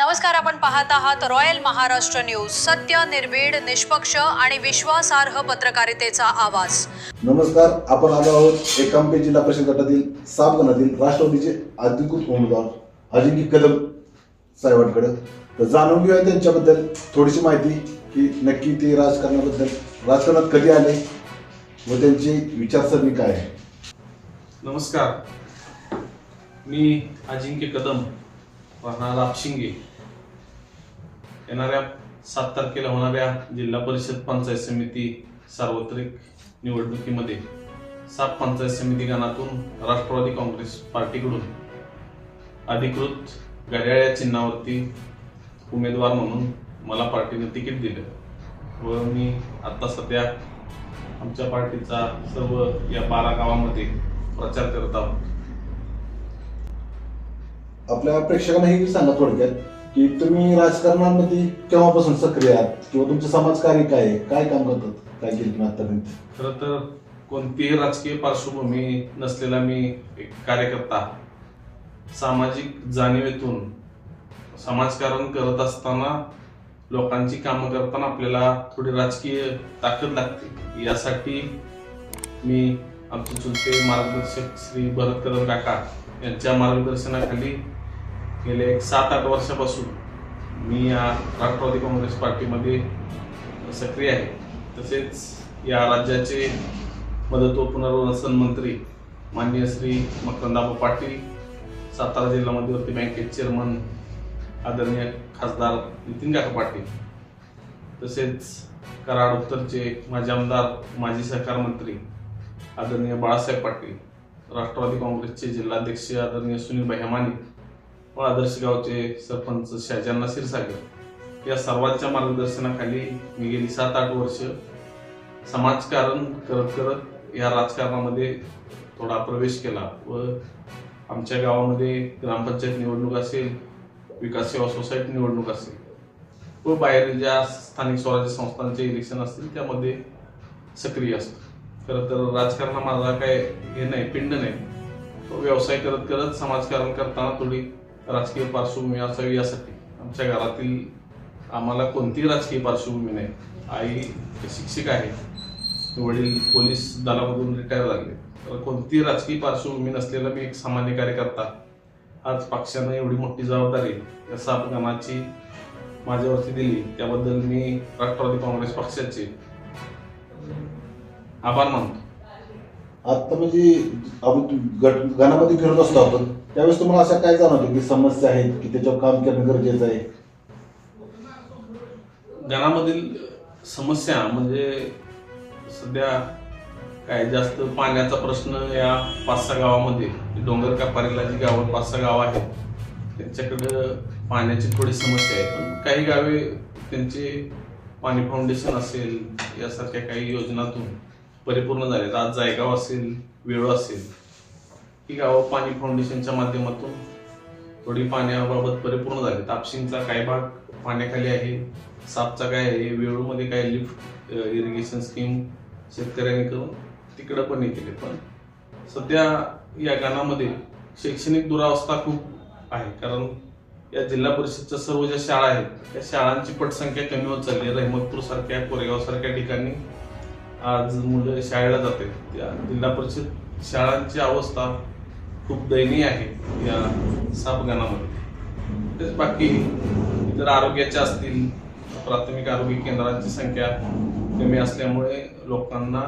नमस्कार आपण पाहत आहात रॉयल महाराष्ट्र न्यूज. सत्य निर्भीड निष्पक्ष आणि विश्वासार्ह पत्रकारितेचा आवाज. नमस्कार आपण आलो आहोत एकांबे जिल्हा परिषद गटातील सात गणातील राष्ट्रवादीचे अधिकृत उमेदवार अजिंक्य कदम साहेबांकडे. तर जाणून घेऊया त्यांच्याबद्दल थोडीशी माहिती की नक्की ते राजकारणाबद्दल राजकारणात कधी आले व त्यांची विचारसरणी काय आहे? नमस्कार. मी अजिंक्य कदम राहणार आपशिंगे येणाऱ्या सात तारखेला होणाऱ्या जिल्हा परिषद पंचायत समिती सार्वत्रिक निवडणुकीमध्ये सात पंचायत समिती गणातून राष्ट्रवादी काँग्रेस पार्टीकडून अधिकृत घड्याळ्या चिन्हावरती उमेदवार म्हणून मला पार्टीने तिकीट दिलं. व मी आत्ता सध्या आमच्या पार्टीचा सर्व या बारा गावामध्ये प्रचार करत आहोत. आपल्या प्रेक्षकांना हे सांगा थोडक्यात की तुम्ही राजकारणामध्ये केव्हापासून सक्रिय आहात? किंवा तुमचं समाजकार्य काय आहे? काय काम करतात? काय केलं तुम्ही आतापर्यंत? खरं तर कोणतीही राजकीय पार्श्वभूमी नसलेला मी एक कार्यकर्ता सामाजिक जाणीवेतून समाजकारण करत असताना लोकांची कामं करताना आपल्याला थोडी राजकीय ताकद लागते. यासाठी मी आमचे चुलते मार्गदर्शक श्री भरत कदम काका यांच्या मार्गदर्शनाखाली गेले एक सात आठ वर्षापासून मी या राष्ट्रवादी काँग्रेस पार्टीमध्ये सक्रिय आहे. तसेच या राज्याचे मदत व पुनर्वसन मंत्री माननीय श्री मकरंदाबा पाटील सातारा जिल्हा मध्यवर्ती बँकेचे चेअरमन आदरणीय खासदार नितीन काका पाटील तसेच कराड उत्तरचे माजी आमदार माजी सहकार मंत्री आदरणीय बाळासाहेब पाटील राष्ट्रवादी काँग्रेसचे जिल्हाध्यक्ष आदरणीय सुनील हेमानी व आदर्श गावचे सरपंच शाहजान क्षीरसागर. या सर्वांच्या मार्गदर्शनाखाली मी गेली सात आठ वर्ष. समाजकारण करत करत या राजकारणामध्ये थोडा प्रवेश केला व आमच्या गावामध्ये ग्रामपंचायत निवडणूक असेल विकास सेवा सोसायटी निवडणूक असेल व बाहेर ज्या स्थानिक स्वराज्य संस्थांचे इलेक्शन असतील त्यामध्ये सक्रिय असतो. खरं तर राजकारणा माझा काय हे नाही पिंड नाही. तो व्यवसाय करत करत समाजकारण करताना थोडी राजकीय पार्श्वभूमी असावी यासाठी. आमच्या घरातील आम्हाला कोणतीही राजकीय पार्श्वभूमी नाही. आई शिक्षिका आहे. वडील पोलीस दलामधून रिटायर झाले. तर कोणतीही राजकीय पार्श्वभूमी नसलेला मी एक सामान्य कार्यकर्ता. आज पक्षानं एवढी मोठी जबाबदारी या सात गणाची माझ्यावरती दिली त्याबद्दल मी राष्ट्रवादी काँग्रेस पक्षाचे आभार मानतो. आता म्हणजे आपण गट गणामध्ये फिरत असतो आपण. त्यावेळेस तुम्हाला अशा काय जाणवतो की समस्या आहेत की त्याच्यावर काम करणं गरजेचं आहे? घरामधील समस्या म्हणजे सध्या काय जास्त पाण्याचा प्रश्न या पाच सहा गावामध्ये म्हणजे डोंगर कापारीला जी गावं पाच सहा गावं आहेत त्यांच्याकडं पाण्याची थोडी समस्या आहे. पण काही गावे त्यांचे पाणी फाउंडेशन असेल यासारख्या काही योजनातून परिपूर्ण झाले आज जायगाव असेल वेळो असेल की गावं पाणी फाउंडेशनच्या माध्यमातून थोडी पाण्याबाबत परिपूर्ण झाली. तापशींचा काही भाग पाण्याखाली आहे सापचा काय आहे वेळूमध्ये काय लिफ्ट इरिगेशन स्कीम शेतकऱ्यांनी करून तिकडं पण हे केले. पण सध्या या गाणामध्ये शैक्षणिक दुरावस्था खूप आहे. कारण या जिल्हा परिषदच्या सर्व ज्या शाळा आहेत त्या शाळांची पटसंख्या कमी होत चालली आहे. रहमतपूर सारख्या कोरेगाव सारख्या ठिकाणी आज मुलं शाळेला जाते त्या जिल्हा परिषद शाळांची अवस्था खूप दयनीय आहे या सापगणामध्ये तेच बाकी इतर आरोग्याच्या असतील प्राथमिक आरोग्य केंद्रांची संख्या कमी असल्यामुळे लोकांना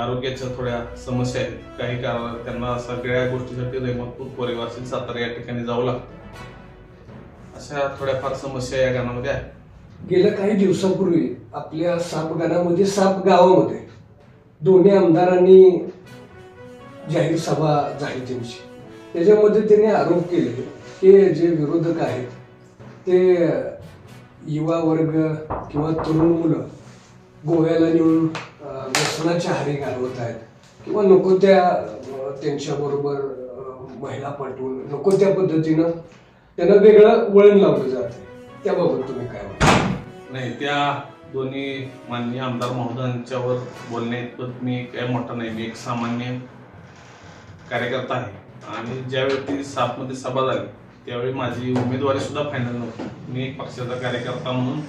आरोग्याच्या थोड्या समस्या आहेत. काही कारण त्यांना सगळ्या गोष्टीसाठी रहमतपूर कोरेगाव असेल सातारा या ठिकाणी जावं लागतं. अशा थोड्याफार समस्या या गाण्यामध्ये आहेत. गेल्या काही दिवसांपूर्वी आपल्या साप गाण्यामध्ये साप गावामध्ये दोन्ही आमदारांनी जाहीर सभा झाली त्यांची. त्याच्यामध्ये त्यांनी आरोप केले की जे विरोधक आहेत ते युवा वर्ग किंवा तरुण मुलं गोव्याला नेऊन अं, व्यसनाच्या हारी घालवत आहेत. किंवा नको त्या त्यांच्याबरोबर महिला पाठवून नको त्या पद्धतीनं त्यांना वेगळं वळण लावलं जाते त्याबाबत तुम्ही काय म्हणता? नाही त्या दोन्ही माननीय आमदार महोदयांच्यावर बोलण्यात मी काय मोठा नाही. मी एक सामान्य कार्यकर्ता आहे. आणि ज्यावेळी सातमध्ये सभा झाली त्यावेळी माझी उमेदवारी सुद्धा फायनल नव्हती. मी एक पक्षाचा कार्यकर्ता म्हणून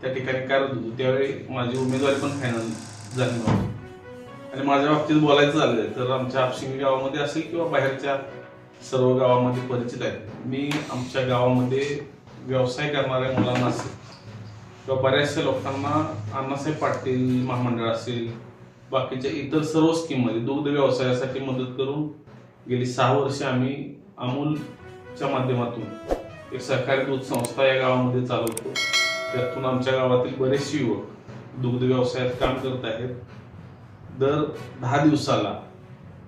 त्या ठिकाणी कार्यरत होतो. त्यावेळी माझी उमेदवारी पण फायनल झाली नव्हती. आणि माझ्या बाबतीत बोलायचं झालं तर आमच्या आपशिंगी गावामध्ये असेल किंवा बाहेरच्या सर्व गावामध्ये परिचित आहेत. मी आमच्या गावामध्ये व्यवसाय करणाऱ्या मुलांना असेल किंवा बऱ्याचशा लोकांना अण्णासाहेब पाटील महामंडळ असेल बाकीच्या इतर सर्व स्कीममध्ये दुग्ध व्यवसायासाठी मदत करून गेली सहा वर्ष आम्ही अमूलच्या माध्यमातून एक सहकारी दूध संस्था या गावामध्ये चालवतो. त्यातून आमच्या गावातील बरेचसे युवक दुग्ध व्यवसायात काम करत आहेत. दर दहा दिवसाला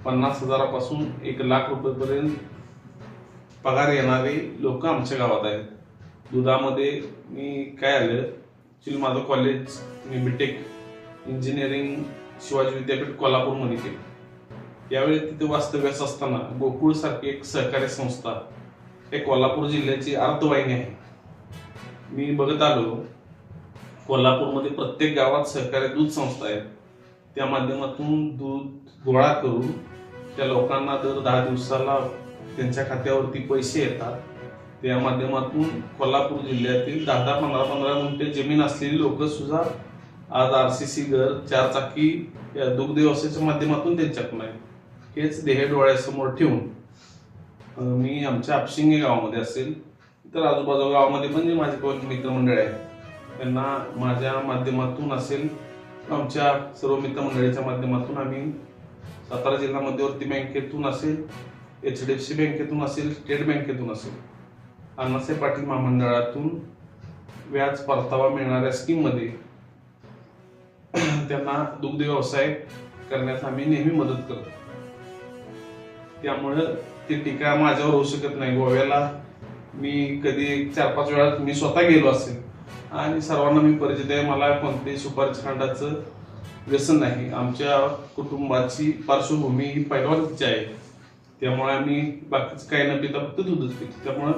पन्नास हजारापासून एक लाख रुपयेपर्यंत पगार येणारे लोक आमच्या गावात आहेत. दुधामध्ये मी काय आलं ॲक्च्युली माझं कॉलेज मी बीटेक इंजिनिअरिंग शिवाजी विद्यापीठ कोल्हापूरमध्ये केले. यावेळी तिथे वास्तव्यास असताना गोकुळ सारखी एक सहकारी संस्था हे कोल्हापूर जिल्ह्याची अर्थवाहिनी आहे. मी बघत आलो कोल्हापूरमध्ये प्रत्येक गावात सहकारी दूध संस्था आहेत. त्या माध्यमातून दूध गोळा करून त्या लोकांना दर दहा दिवसाला त्यांच्या खात्यावरती पैसे येतात. त्या माध्यमातून कोल्हापूर जिल्ह्यातील दहा दहा पंधरा पंधरा मिनिटे जमीन असलेली लोक सुद्धा आज आर सी सी घर चार चाकी या दुग्ध व्यवसायाच्या माध्यमातून त्यांच्याकडून आहे. हेच देह डोळ्यासमोर ठेवून मी आमच्या आपशिंगे गावामध्ये असेल तर आजूबाजू गावामध्ये पण जे माझे कोण मित्रमंडळ आहे त्यांना माझ्या माध्यमातून असेल आमच्या सर्व मित्रमंडळीच्या माध्यमातून आम्ही सातारा जिल्हा मध्यवर्ती बँकेतून असेल एच डी एफ सी बँकेतून असेल स्टेट बँकेतून असेल अण्णासाहेब पाटील महामंडळातून व्याज परतावा मिळणाऱ्या स्कीममध्ये त्यांना दुग्ध व्यवसाय करण्यास आम्ही नेहमी मदत करतो. त्यामुळं ती टीका माझ्यावर होऊ शकत नाही. गोव्याला मी कधी चार पाच वेळा मी स्वतः गेलो असेल आणि सर्वांना मी परिचित आहे. मला कोणते सुपारीच्या खंडाचं व्यसन नाही. आमच्या कुटुंबाची पार्श्वभूमी ही पैलवानची आहे. त्यामुळे आम्ही बाकीचं काही न पिता फक्त दूधच पितो. त्यामुळं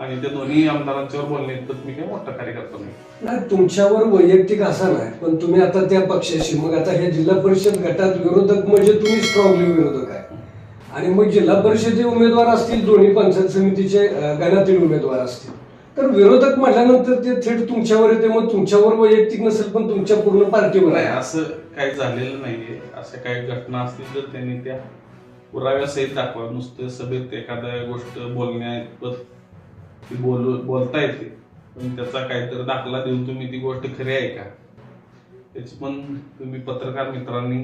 आणि त्या दोन्ही आमदारांच्यावर बोलणे तर मी काही मोठा कार्यकर्ता नाही. नाही तुमच्यावर वैयक्तिक असा नाही पण तुम्ही आता त्या पक्षाशी मग आता ह्या जिल्हा परिषद गटात विरोधक म्हणजे तुम्ही स्ट्रॉंगली विरोधक आहे. आणि मग जिल्हा परिषदेचे उमेदवार असतील दोन्ही पंचायत समितीचे अं, गणातील उमेदवार असतील. तर विरोधक म्हटल्यानंतर ते थेट तुमच्यावर येते मग तुमच्यावर वैयक्तिक नसेल पण तुमच्या पूर्ण पार्टीवर नाही आहे असं काही झालेलं नाहीये. अशा काही घटना असतील तर त्यांनी त्या पुराव्यासहित दाखवा. नुसतं सभेत एखाद्या गोष्ट बोलण्याइतपत ती बोल बोलता येते. पण त्याचा काहीतरी दाखला देऊन तुम्ही ती गोष्ट खरी आहे का? त्याची पण तुम्ही पत्रकार मित्रांनी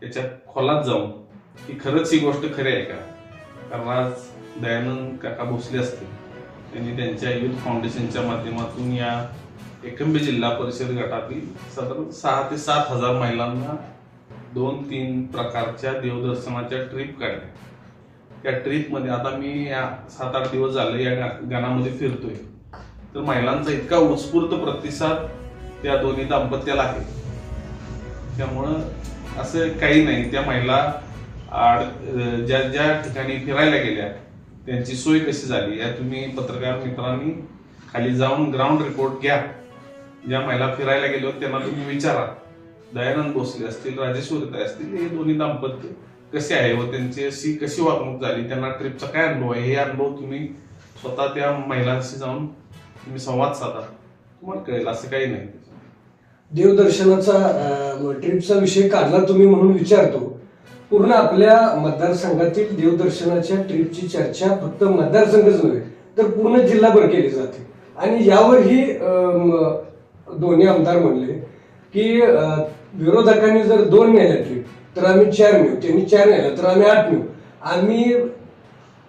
त्याच्या खोलात जाऊन की खरंच ही गोष्ट खरी आहे का? कारण आज दयानंद काका भोसले असतील. त्यांनी त्यांच्या युथ फाउंडेशनच्या माध्यमातून या एकंबे जिल्हा परिषद गटातील साधारण सहा ते सात हजार महिलांना दोन तीन प्रकारच्या देवदर्शनाच्या ट्रिप काढल्या. त्या ट्रिपमध्ये आता मी या सात आठ दिवस झाले या गा- गाण्यामध्ये फिरतोय. तर महिलांचा इतका उत्स्फूर्त प्रतिसाद त्या दोन्ही दाम्पत्याला आहे. त्यामुळं असं काही नाही. त्या महिला आड ज्या ज्या ठिकाणी फिरायला गेल्या त्यांची सोय कशी झाली? या तुम्ही पत्रकार मित्रांनी खाली जाऊन ग्राउंड रिपोर्ट घ्या. ज्या महिला फिरायला गेल्या त्यांना तुम्ही विचारा. दयानंद भोसले असतील राजेश्वरीताई असतील हे दोन्ही दाम्पत्य कसे आहे व त्यांची अशी कशी वागणूक झाली त्यांना ट्रिपचा काय अनुभव आहे? हे अनुभव तुम्ही स्वतः त्या महिलांशी जाऊन तुम्ही संवाद साधा. तुम्हाला कळेल असं काही नाही. देवदर्शनाचा ट्रिपचा विषय काढला तुम्ही म्हणून विचारतो. पूर्ण आपल्या मतदारसंघातील देवदर्शनाच्या ट्रिपची चर्चा फक्त मतदारसंघच नव्हे तर पूर्ण जिल्हाभर केली जाते. आणि यावरही दोन्ही आमदार म्हणले की विरोधकांनी जर दोन नेल्या ट्रिप तर आम्ही चार नेऊ त्यांनी चार नेलं तर आम्ही आठ नेऊ आम्ही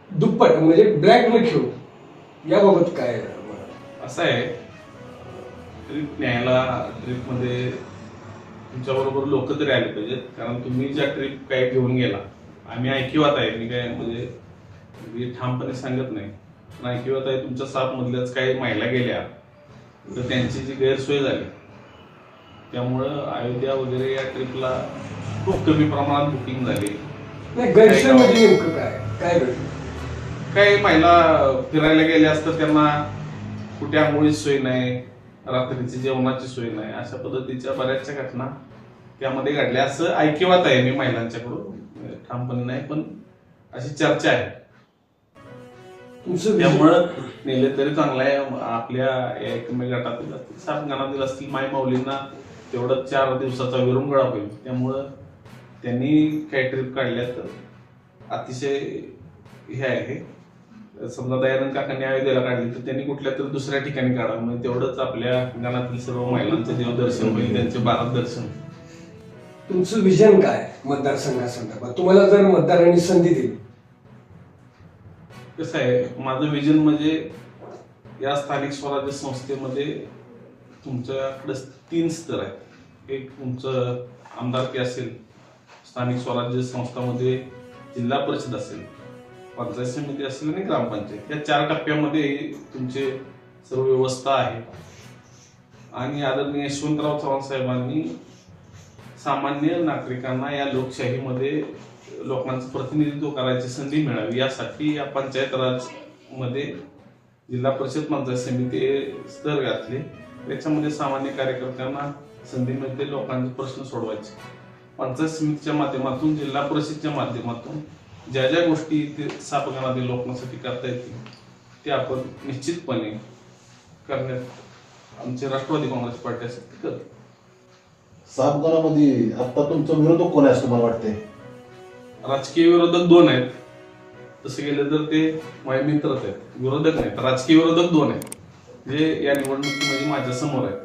दुप्पट म्हणजे ब्लॅक न खेळू. याबाबत काय असं आहे ट्रिप न्यायला ट्रिपमध्ये तुमच्याबरोबर लोक तरी आले पाहिजेत. कारण तुम्ही ज्या ट्रिप काय घेऊन गेला आम्ही ऐकिवात आहे. मी काय म्हणजे मी ठामपणे सांगत नाही. पण ऐकिवात आहे तुमच्या साफमधल्याच काही महिला गेल्या तर त्यांची जी गैरसोय झाली त्यामुळं अयोध्या वगैरे या ट्रिपला खूप कमी प्रमाणात बुकिंग झाली. नाही गैरसोय म्हणजे नेमकं काय? काय घडलं? काही महिला फिरायला गेल्या असतात त्यांना कुठे आंघोळीची सोय नाही रात्रीची जेवणाची सोय नाही अशा पद्धतीच्या बऱ्याचशा घटना त्यामध्ये घडल्या. असं ऐकिवात आहे मी महिलांच्याकडून. ठामपणे नाही पण अशी चर्चा आहे. तुमचं त्यामुळं नेले तरी चांगलं आहे. आपल्या एकमेक गटातील असतील सात गणातील असतील माय माऊलींना तेवढं चार दिवसाचा विरंगुळा होईल. त्यामुळं त्यांनी काही ट्रिप काढल्या तर अतिशय हे आहे. समजा दयानंद काकांनी अयोध्येला काढली तर त्यांनी कुठल्या तरी दुसऱ्या ठिकाणी काढा. म्हणजे तेवढंच आपल्या गणातील सर्व महिलांचं देवदर्शन होईल त्यांचे भारत दर्शन तुमचं विजन काय मतदारसंघासंदर्भात? तुम्हाला जर मतदारांनी संधी दिली. कसं आहे माझं विजन म्हणजे या स्थानिक स्वराज्य संस्थेमध्ये तुमच्याकडे तीन स्तर आहेत. एक तुमचं आमदारकी असेल स्थानिक स्वराज्य संस्थामध्ये जिल्हा परिषद असेल पंचायत समिती असेल आणि ग्रामपंचायत या चार टप्प्यामध्ये तुमचे सर्व व्यवस्था आहे. आणि आदरणीय यशवंतराव चव्हाण साहेबांनी सामान्य नागरिकांना या लोकशाहीमध्ये लोकांचं प्रतिनिधित्व करायची संधी मिळावी यासाठी या पंचायत राजमध्ये जिल्हा परिषद पंचायत समिती स्तर घातले. त्याच्यामध्ये सामान्य कार्यकर्त्यांना संधी मिळते लोकांचे प्रश्न सोडवायचे. पंचायत समितीच्या माध्यमातून जिल्हा परिषदच्या माध्यमातून ज्या ज्या गोष्टी इथे सापगानातील लोकांसाठी करता येतील ते आपण निश्चितपणे करण्यात आमचे राष्ट्रवादी काँग्रेस पार्टी असेल ते करते सात गणामध्ये आता तुमचं विरोधक कोण आहे असं मला वाटतंय? राजकीय विरोधक दोन आहेत. तसं गेलं तर ते माझे मित्रच आहेत. विरोधक नाहीत राजकीय विरोधक दोन आहेत. जे या निवडणुकीमध्ये माझ्यासमोर आहेत.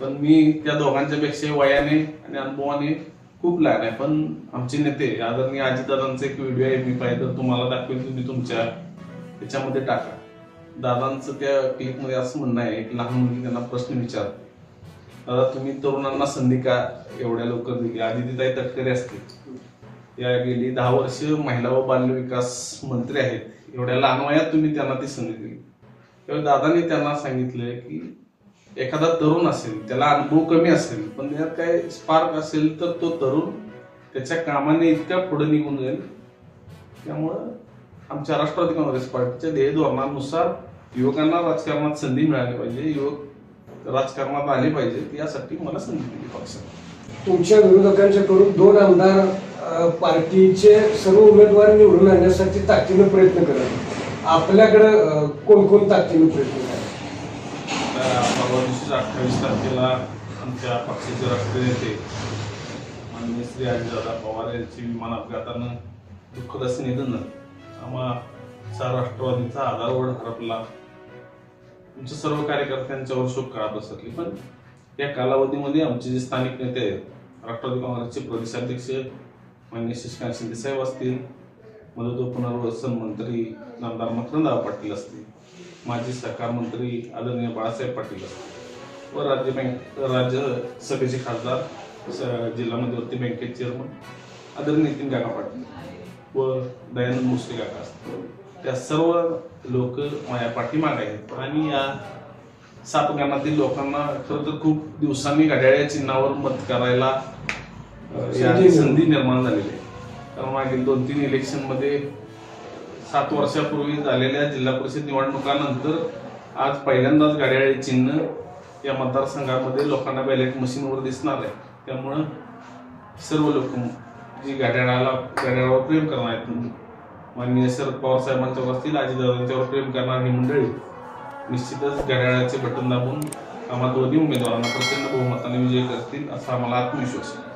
पण मी त्या दोघांच्या पेक्षा वयाने आणि अनुभवाने खूप लहान आहे. पण आमचे नेते आदरणीय अजितदादांचा एक व्हिडिओ आहे मी पाहिजे तर तुम्हाला दाखवेल तुम्ही तुमच्या याच्यामध्ये टाका. दादांचं त्या क्लिपमध्ये असं म्हणणं आहे एक लहान मुली त्यांना प्रश्न विचारते. दादा तुम्ही तरुणांना संधी का एवढ्या लवकर दिली? आदितीताई तटकरे असतील या गेली दहा वर्ष महिला व बाल्य विकास मंत्री आहेत. एवढ्या लहान वयात तुम्ही त्यांना ती संधी दिली. त्यावेळी दादांनी त्यांना सांगितलं की एखादा तरुण असेल त्याला अनुभव कमी असेल पण त्यात काय स्पार्क असेल तर तो तरुण त्याच्या कामाने इतक्या पुढे निघून जाईल. त्यामुळं आमच्या राष्ट्रवादी काँग्रेस पार्टीच्या ध्येय धोरणानुसार युवकांना राजकारणात संधी मिळाली पाहिजे युवक राजकारणात आले पाहिजेत यासाठी मला संधी दिली पाहिजे. तुमच्या विरोधकांच्याकडून दोन आमदार पार्टीचे सर्व उमेदवार निवडून आणण्यासाठी ताकदीनं प्रयत्न करत आपल्याकडं कोणकोण कोण कोण ताकदीनं प्रयत्न परवा अठ्ठावीस तारखेला आमच्या पक्षाचे राष्ट्रीय नेते माननीय श्री अजितदादा पवार यांची विमान अपघातानं दुःखद असं निधन आम्हाचा राष्ट्रवादीचा आधारवड हरपला. तुमच्या सर्व कार्यकर्त्यांच्यावर शोक काळा पसरली पण या कालावधीमध्ये आमचे जे स्थानिक नेते आहेत राष्ट्रवादी काँग्रेसचे प्रदेशाध्यक्ष माननीय शशिकांत शिंदे साहेब असतील मदत व पुनर्वसन मंत्री नामदार मकरंदराव पाटील असतील माजी सहकार मंत्री आदरणीय बाळासाहेब पाटील असतील. व राज्य बँक राज्यसभेचे खासदार स- जिल्हा मध्यवर्ती बँकेचे चेअरमन आदरणीय नितीन काका पाटील व दयानंद मुसळे काका असतील त्या सर्व लोक माझ्या पाठीमागे आहेत. आणि या सात गानातील लोकांना खरं तर खूप दिवसांनी घड्याळ्या चिन्हावर मत करायला संधी निर्माण झालेली आहे. कारण मागील दोन तीन इलेक्शनमध्ये सात वर्षापूर्वी झालेल्या जिल्हा परिषद निवडणुकानंतर आज पहिल्यांदाच घड्याळे चिन्ह या मतदारसंघामध्ये लोकांना बॅलेट मशीनवर दिसणार आहे. त्यामुळं सर्व लोक जी घड्याळाला घड्याळावर प्रेम करणार आहेत माननीय शरद पवार साहेबांच्यावर असतील अजितदादांच्यावर प्रेम करणारी ही मंडळी निश्चितच घड्याळाचे बटन दाबून आम्हा दोन्ही उमेदवारांना प्रचंड बहुमताने विजय करतील असा आम्हाला आत्मविश्वास आहे.